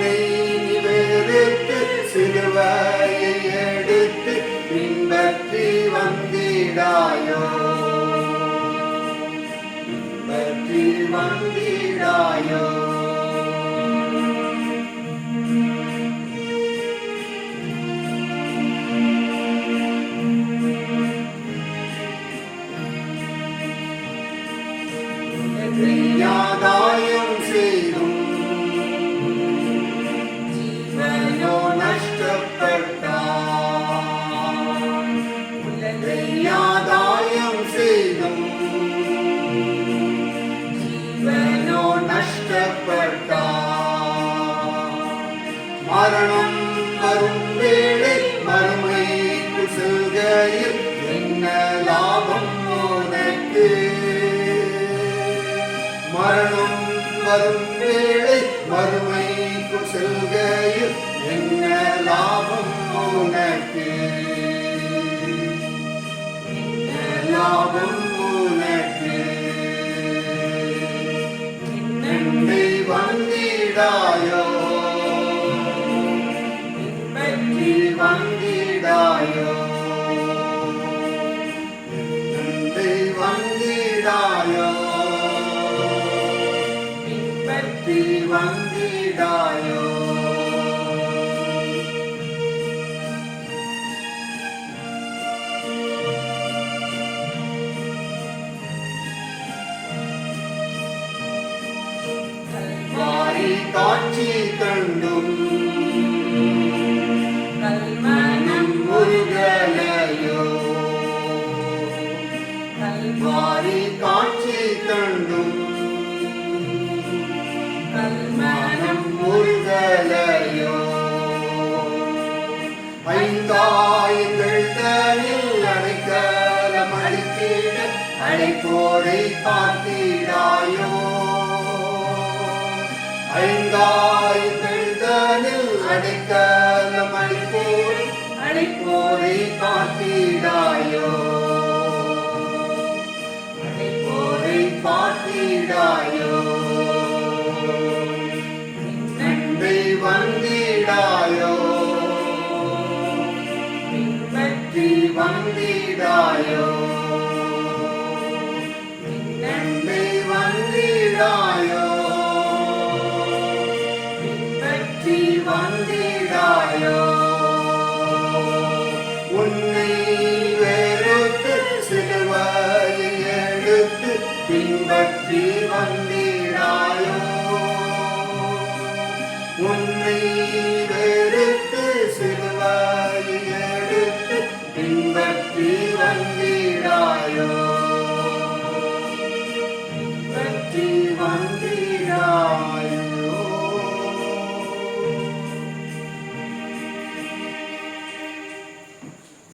என்னை வெறுத்து சிலுவையை எடுத்து பின்பற்றி வந்திடாயோ பின்பற்றி வந்திடாயோ செய்யாதாயம் செய்தும் ஜீவனோ மரணம் வரும் வேளை மறுமைக்கு செல்கையில் என்ன லாபம் உனக்கு? மரணம் வரும் வேளை மறுமைக்கு செல்கையில் என்ன லாபம் உனக்கு? വന്നിടായോ? നിന്മയ്ക്കിൽ വന്നിടായോ? നിന്നിൽ വന്നിടായോ? നിന്മയ്ക്കിൽ വന്നിടായോ? காட்சி கண்டும் கல்மனம் முருகலையோ கல்வாரி காட்சி கண்டும் கல்மனம் முருகலையோ ஐந்தாயிரங்கள் தனில் அடைக்கலம் அளித்திட அடைப்போரை காத்திடாயோ. அடைக்கலம் அளிப்போர் அழைப்போரை காத்திடாயோ அழைப்போரை காத்திடாயோ நன்மை வந்திடாயோ? பற்றி வந்திடாயோ? ഇമ്പത്തി വന്നിടായോ?